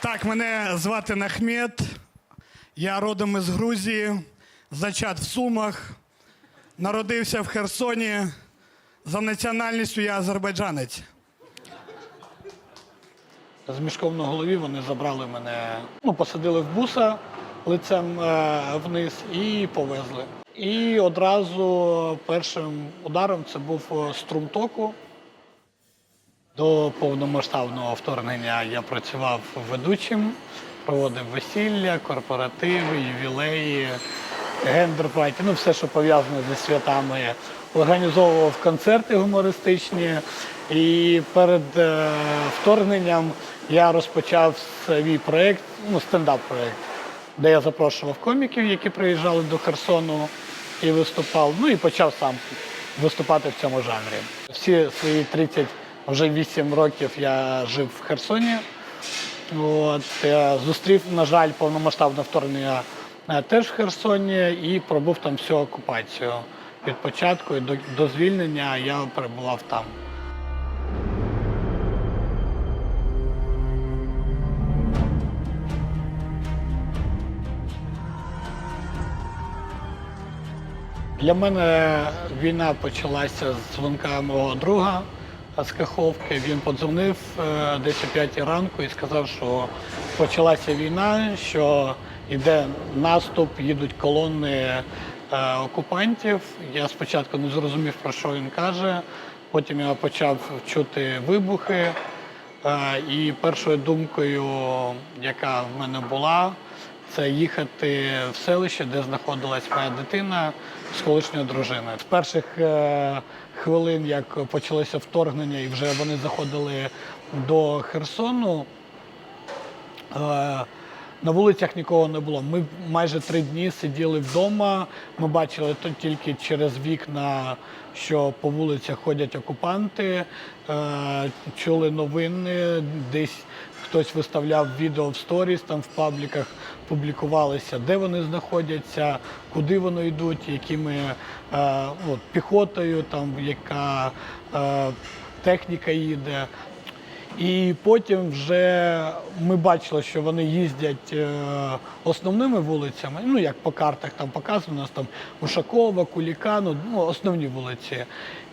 Так, мене звати Нахмет. Я родом із Грузії, зачат в Сумах, народився в Херсоні. За національністю я азербайджанець. З мішком на голові вони забрали мене, ну, посадили в буса лицем е, вниз і повезли. І одразу першим ударом це був е, струм току. До повномасштабного вторгнення я працював ведучим, проводив весілля, корпоративи, ювілеї, гендер-паті, ну все, що пов'язане зі святами. Організовував концерти гумористичні. І перед е, вторгненням я розпочав свій проєкт, ну, стендап-проєкт, де я запрошував коміків, які приїжджали до Херсону і виступав. Ну і почав сам виступати в цьому жанрі. Всі свої 30, вже 8 років я жив в Херсоні. От, зустрів, на жаль, повномасштабне вторгнення е, теж в Херсоні і пробув там всю окупацію. Від початку і до, до звільнення я перебував там. Для мене війна почалася з дзвонка мого друга з Каховки. Він подзвонив е, десь о 5 ранку і сказав, що почалася війна, що йде наступ, їдуть колони е, окупантів. Я спочатку не зрозумів, про що він каже. Потім я почав чути вибухи. Е, І першою думкою, яка в мене була, це їхати в селище, де знаходилась моя дитина з колишньою дружиною. З перших хвилин, як почалося вторгнення, і вже вони заходили до Херсону. Е, на вулицях нікого не було. Ми майже три дні сиділи вдома. Ми бачили то тільки через вікна, що по вулицях ходять окупанти, е, чули новини, десь хтось виставляв відео в сторіс, там в пабліках публікувалися, де вони знаходяться, куди вони йдуть, якими е, от, піхотою, там яка е, техніка їде. І потім вже ми бачили, що вони їздять е, основними вулицями. Ну як по картах там показано, у нас там Ушакова, Куліка, ну, основні вулиці.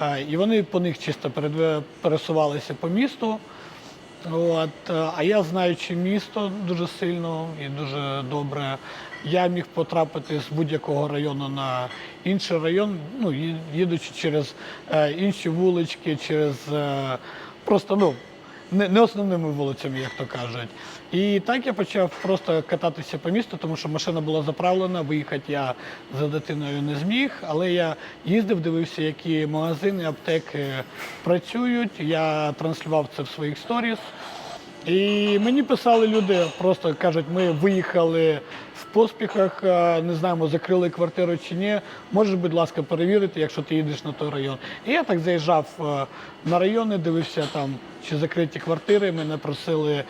Е, І вони по них чисто пересувалися по місту. От, е, а я знаючи місто дуже сильно і дуже добре, я міг потрапити з будь-якого району на інший район, ну, їдучи через інші вулички, через просто ну, не, не основними вулицями, як то кажуть. І так я почав просто кататися по місту, тому що машина була заправлена, виїхати я за дитиною не зміг, але я їздив, дивився, які магазини, аптеки працюють. Я транслював це в своїх сторіс. І мені писали люди, просто кажуть, ми виїхали поспіхах, е, не знаємо, закрили квартиру чи ні. Можеш, будь ласка, перевірити, якщо ти їдеш на той район. І я так заїжджав е, на райони, дивився там, чи закриті квартири. Мене просили е,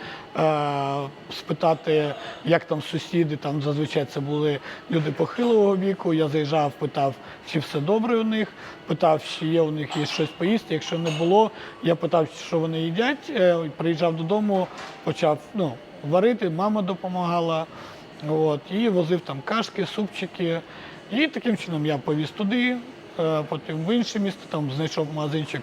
спитати, як там сусіди. Там зазвичай це були люди похилого віку. Я заїжджав, питав, чи все добре у них, питав, чи є у них є щось поїсти. Якщо не було, я питав, що вони їдять. Е, Приїжджав додому, почав ну, варити, мама допомагала. От, і возив там кашки, супчики. І таким чином я повіз туди, е, потім в інше місто, там знайшов магазинчик,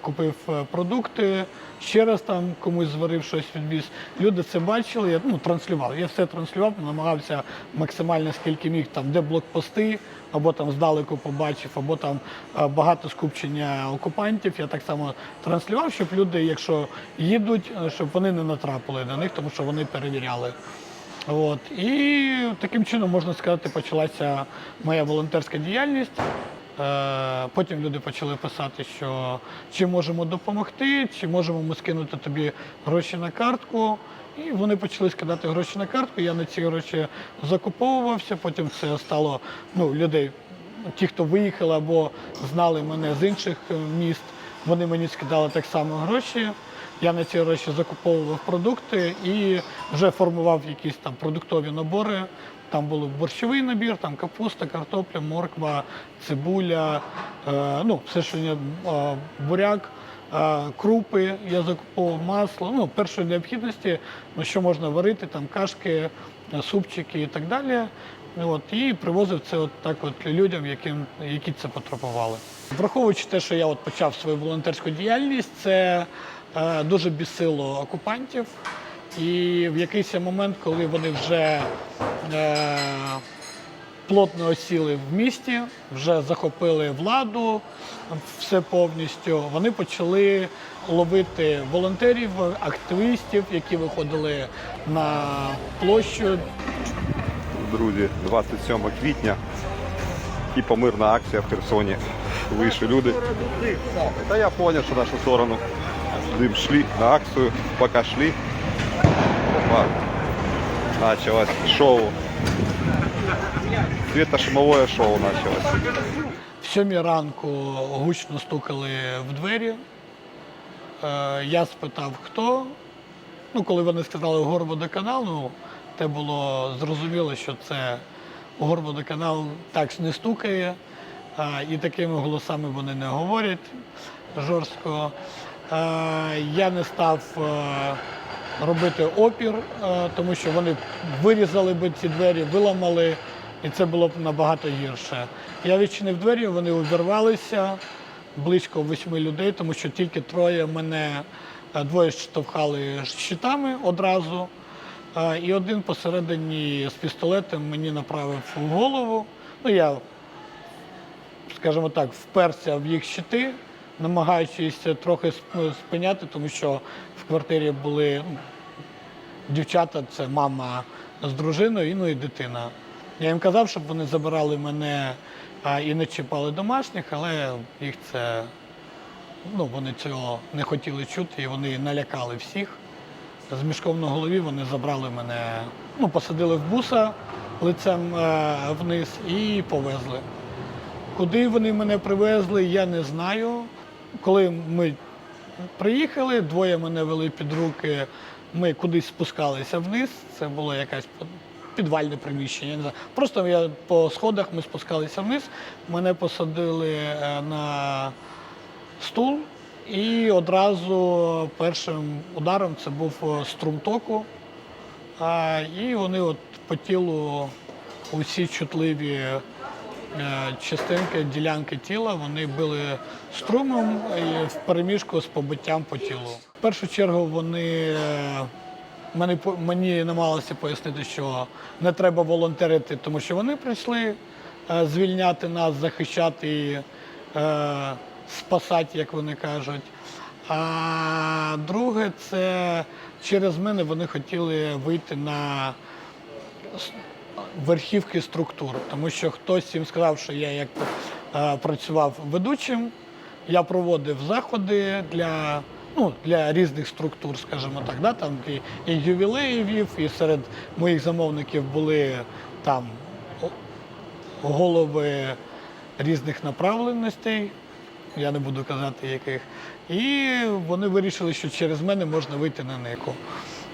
купив е, продукти, ще раз там комусь зварив щось відвіз. Люди це бачили, я ну, транслював. Я все транслював, намагався максимально скільки міг, там, де блокпости, або там здалеку побачив, або там е, багато скупчення окупантів. Я так само транслював, щоб люди, якщо їдуть, щоб вони не натрапили на них, тому що вони перевіряли. От. І таким чином, можна сказати, почалася моя волонтерська діяльність. Е, Потім люди почали писати, що чи можемо допомогти, чи можемо ми скинути тобі гроші на картку. І вони почали скидати гроші на картку. Я на ці гроші закуповувався. Потім це стало ну, людей, ті, хто виїхали або знали мене з інших е, міст, вони мені скидали так само гроші. Я на ці гроші закуповував продукти і вже формував якісь там продуктові набори. Там був борщовий набір, там капуста, картопля, морква, цибуля, е, ну все, що є, е, буряк. е, крупи, я закуповував масло, ну, першої необхідності, ну, що можна варити, там кашки, е, супчики і так далі. От, і привозив це от так от людям, яким, які це потребували. Враховуючи те, що я от почав свою волонтерську діяльність, це дуже бісило окупантів. І в якийсь момент, коли вони вже е, плотно осіли в місті, вже захопили владу, все повністю. Вони почали ловити волонтерів, активістів, які виходили на площу. Друзі, 27 квітня. Типа мирна акція в Херсоні. Вийшли люди. Та я зрозумів, що нашу сторону. Дим шли на акцію, поки шли. Опа. Началось шоу. Светошумовое шоу началось. В сьомій ранку гучно стукали в двері. Е, Я спитав, хто. Ну, коли вони сказали Горводоканал, ну, те було зрозуміло, що це Горводоканал так не стукає, а, і такими голосами вони не говорять жорстко. Е, Я не став е, робити опір, е, тому що вони вирізали би ці двері, виламали, і це було б набагато гірше. Я відчинив двері, вони увірвалися близько восьми людей, тому що тільки троє мене двоє штовхали щитами одразу. І один посередині з пістолетом мені направив в голову. Ну, я, скажімо так, вперся в їх щити, намагаючись трохи спиняти, тому що в квартирі були дівчата, це мама з дружиною ну, і дитина. Я їм казав, щоб вони забирали мене і не чіпали домашніх, але їх це ну, вони цього не хотіли чути і вони налякали всіх. З мішком на голові вони забрали мене, ну, посадили в буса лицем е, вниз і повезли. Куди вони мене привезли, я не знаю. Коли ми приїхали, двоє мене вели під руки, ми кудись спускалися вниз. Це було якесь підвальне приміщення. Не знаю. Просто я по сходах ми спускалися вниз, мене посадили е, на стул, і одразу першим ударом це був е, струм току. І вони от по тілу усі чутливі частинки, ділянки тіла, вони били струмом в переміжку з побиттям по тілу. В першу чергу вони е, мені, мені намагалися пояснити, що не треба волонтерити, тому що вони прийшли е, звільняти нас, захищати і е, спасати, як вони кажуть. А друге, це через мене вони хотіли вийти на верхівки структур, тому що хтось їм сказав, що я як е, працював ведучим, я проводив заходи для, ну, для різних структур, скажімо так. Да? Там і, і ювілеї вів, і серед моїх замовників були там голови різних направленостей, я не буду казати яких. І вони вирішили, що через мене можна вийти на нику.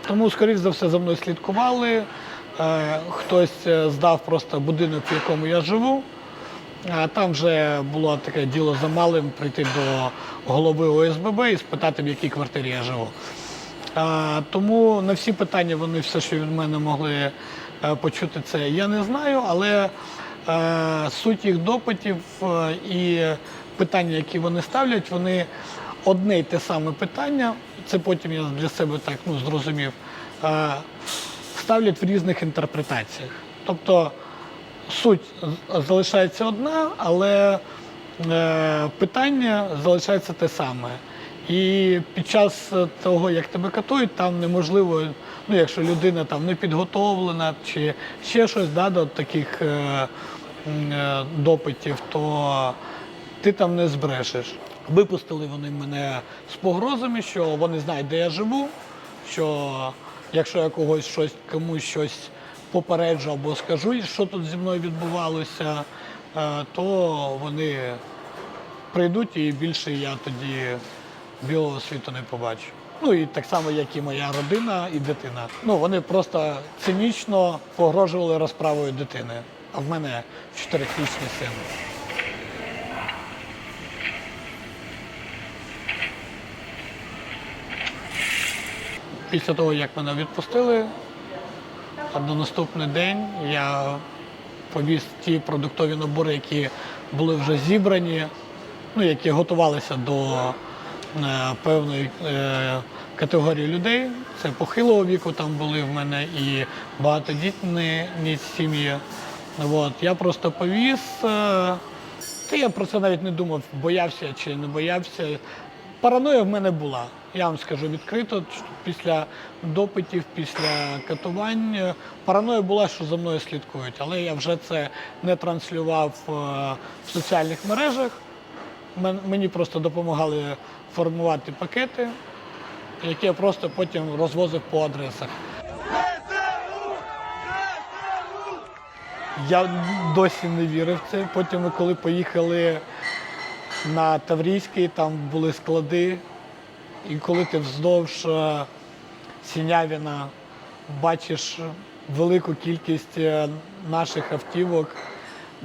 Тому, скоріш за все, за мною слідкували. Е, Хтось е, здав просто будинок, в якому я живу. А там вже було таке діло за малим прийти до голови ОСББ і спитати, в якій квартирі я живу. Тому на всі питання вони все, що від мене могли е, почути, це я не знаю, але е, суть їх допитів е, і питання, які вони ставлять, вони одне й те саме питання. Це потім я для себе так ну, зрозумів. Ставлять в різних інтерпретаціях. Тобто суть залишається одна, але е, питання залишається те саме. І під час того, як тебе катують, там неможливо, ну якщо людина там не підготовлена чи ще щось да, до таких е, е, допитів, то ти там не збрешеш. Випустили вони мене з погрозами, що вони знають, де я живу, що якщо я когось щось комусь щось попереджу або скажу, що тут зі мною відбувалося, е, то вони прийдуть і більше я тоді білого світу не побачу. Ну і так само, як і моя родина і дитина. Ну вони просто цинічно погрожували розправою дитини. А в мене чотирирічний син. Після того, як мене відпустили, а на наступний день я повіз ті продуктові набори, які були вже зібрані, ну, які готувалися до е, певної е, категорії людей. Це похилого віку там були в мене і багатодітні ні сім'ї. От, я просто повіз. Е, та я про це навіть не думав, боявся чи не боявся. Параноя в мене була. Я вам скажу відкрито, після допитів, після катувань. Параноя була, що за мною слідкують, але я вже це не транслював е, в соціальних мережах. Мені просто допомагали формувати пакети, які я просто потім розвозив по адресах. Я досі не вірив в це. Потім, коли поїхали на Таврійський, там були склади. І коли ти вздовж е, Сінявіна бачиш велику кількість е, наших автівок,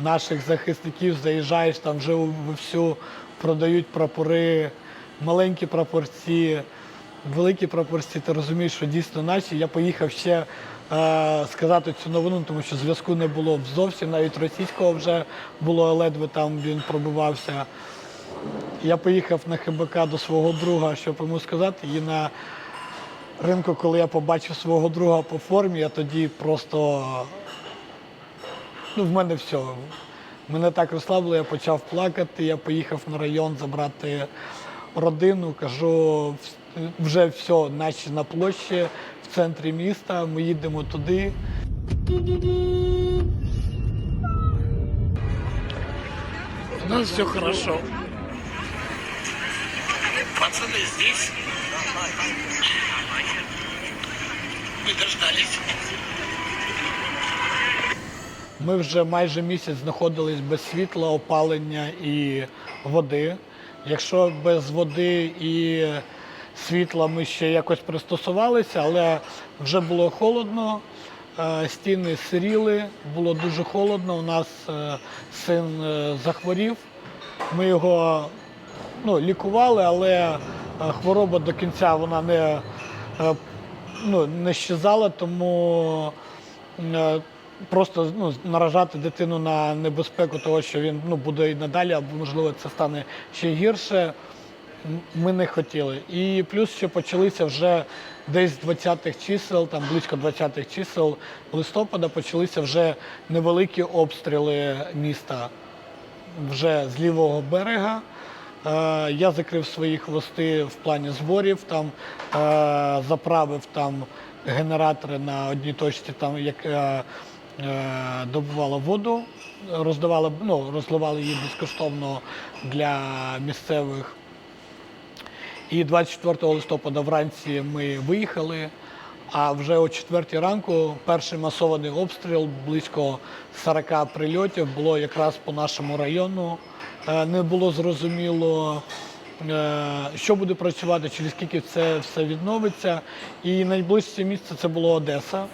наших захисників, заїжджаєш, там вже всю продають прапори, маленькі прапорці, великі прапорці, ти розумієш, що дійсно наші. Я поїхав ще е, сказати цю новину, тому що зв'язку не було зовсім, навіть російського вже було ледве там він пробивався. Я поїхав на ХБК до свого друга, щоб йому сказати, і на ринку, коли я побачив свого друга по формі, я тоді просто ну, в мене все. Мене так розслабило, я почав плакати, я поїхав на район забрати родину, кажу, вже все, наче на площі в центрі міста, ми їдемо туди. У нас все хорошо. Пацаны здесь. Мы дождались. Ми вже майже місяць знаходились без світла, опалення і води. Якщо без води і світла ми ще якось пристосувалися, але вже було холодно, е, стіни сиріли, було дуже холодно. У нас е, син е, захворів. Ми його ну, лікували, але е, хвороба до кінця вона не, е, ну, не щезала, тому е, просто ну, наражати дитину на небезпеку того, що він ну, буде і надалі, або можливо це стане ще гірше. Ми не хотіли. І плюс ще почалися вже десь з 20-х чисел, там близько 20-х чисел листопада почалися вже невеликі обстріли міста вже з лівого берега. Е, Я закрив свої хвости в плані зборів, там е, заправив там генератори на одній точці, там яка е, добувала воду, роздавала, ну, розливали її безкоштовно для місцевих. І 24 листопада вранці ми виїхали. А вже о 4 ранку перший масований обстріл, близько 40 прильотів, було якраз по нашому району. Е, Не було зрозуміло, е, що буде працювати, через скільки це все відновиться. І найближче місце це було Одеса.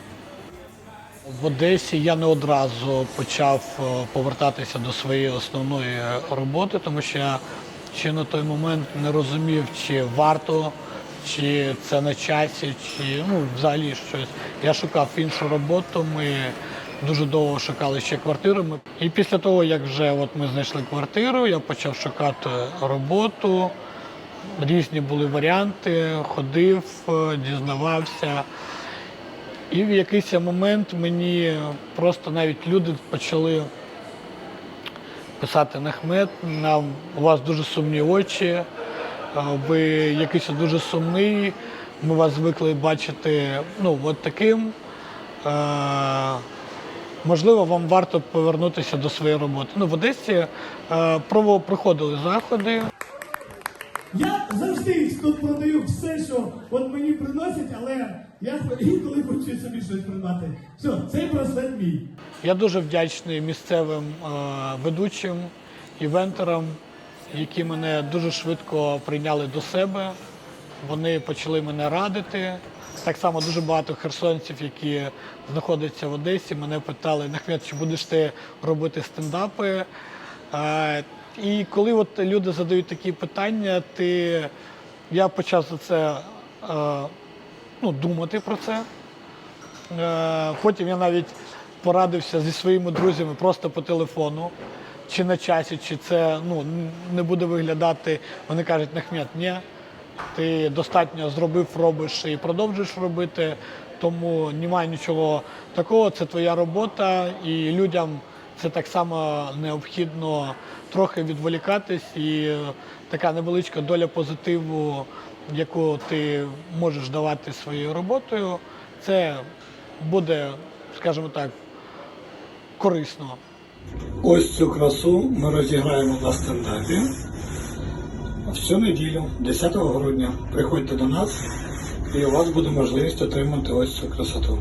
В Одесі я не одразу почав е, повертатися до своєї основної роботи, тому що я ще на той момент не розумів, чи варто, чи це на часі, чи ну, взагалі щось. Я шукав іншу роботу. Ми дуже довго шукали ще квартиру. І після того, як вже от ми знайшли квартиру, я почав шукати роботу. Різні були варіанти, ходив, е, дізнавався. І в якийсь момент мені просто навіть люди почали писати Нахмет, нам у вас дуже сумні очі, ви якийсь дуже сумний, ми вас звикли бачити ну, от таким. Е, Можливо, вам варто повернутися до своєї роботи. Ну, в Одесі е, проходили заходи. Я завжди тут продаю все, що от мені приносять, але я інколи хочу собі щось придбати. Все, цей браслет мій. Я дуже вдячний місцевим е, ведучим, івентерам, які мене дуже швидко прийняли до себе. Вони почали мене радити. Так само дуже багато херсонців, які знаходяться в Одесі, мене питали, Нахмет, чи будеш ти робити стендапи? Е, і коли от люди задають такі питання, ти... я почав за це е, ну, думати про це. Е, Потім я навіть порадився зі своїми друзями просто по телефону, чи на часі, чи це ну, не буде виглядати. Вони кажуть, Нахмет, ні, ти достатньо зробив, робиш і продовжуєш робити, тому немає нічого такого, це твоя робота, і людям це так само необхідно трохи відволікатись, і така невеличка доля позитиву, яку ти можеш давати своєю роботою, це буде, скажімо так, корисно. Ось цю красу ми розіграємо на стендапі. В цю неділю, 10 грудня, приходьте до нас, і у вас буде можливість отримати ось цю красоту.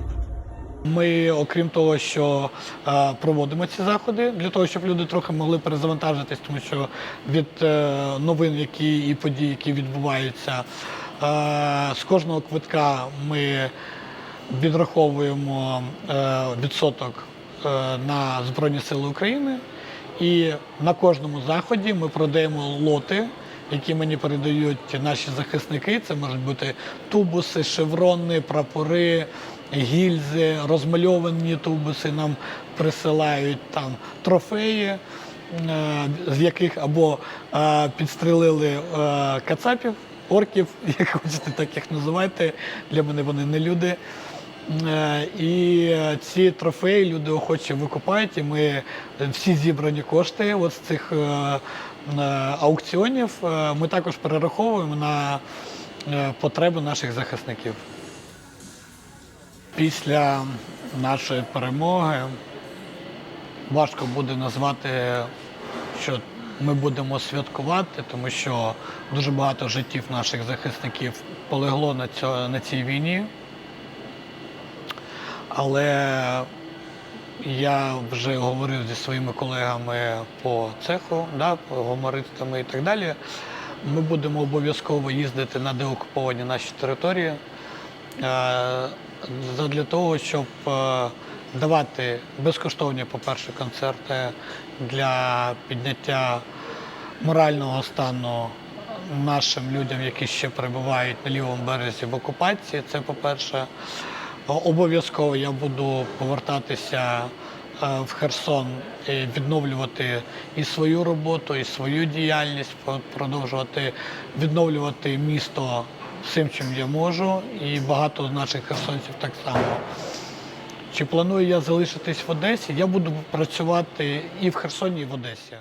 Ми, окрім того, що е, проводимо ці заходи для того, щоб люди трохи могли перезавантажитись, тому що від е, новин, які і подій, які відбуваються, е, з кожного квитка ми відраховуємо е, відсоток на Збройні Сили України. І на кожному заході ми продаємо лоти, які мені передають наші захисники. Це можуть бути тубуси, шеврони, прапори, гільзи, розмальовані тубуси. Нам присилають там трофеї, е, з яких або е, підстрелили е, кацапів, орків, як хочете, так їх називайте. Для мене вони не люди. Е, І ці трофеї люди охоче викупають, і ми всі зібрані кошти от з цих е, е, аукціонів е, ми також перераховуємо на е, потреби наших захисників. Після нашої перемоги важко буде назвати, що ми будемо святкувати, тому що дуже багато життів наших захисників полегло на цій війні. Але я вже говорив зі своїми колегами по цеху, да, гумористами і так далі. Ми будемо обов'язково їздити на деокуповані наші території е, для того, щоб е, давати безкоштовні, по-перше, концерти для підняття морального стану нашим людям, які ще перебувають на лівому березі в окупації. Це по-перше. Обов'язково я буду повертатися е, в Херсон і відновлювати і свою роботу, і свою діяльність, продовжувати відновлювати місто всім, чим я можу, і багато наших херсонців так само. Чи планую я залишитись в Одесі? Я буду працювати і в Херсоні, і в Одесі.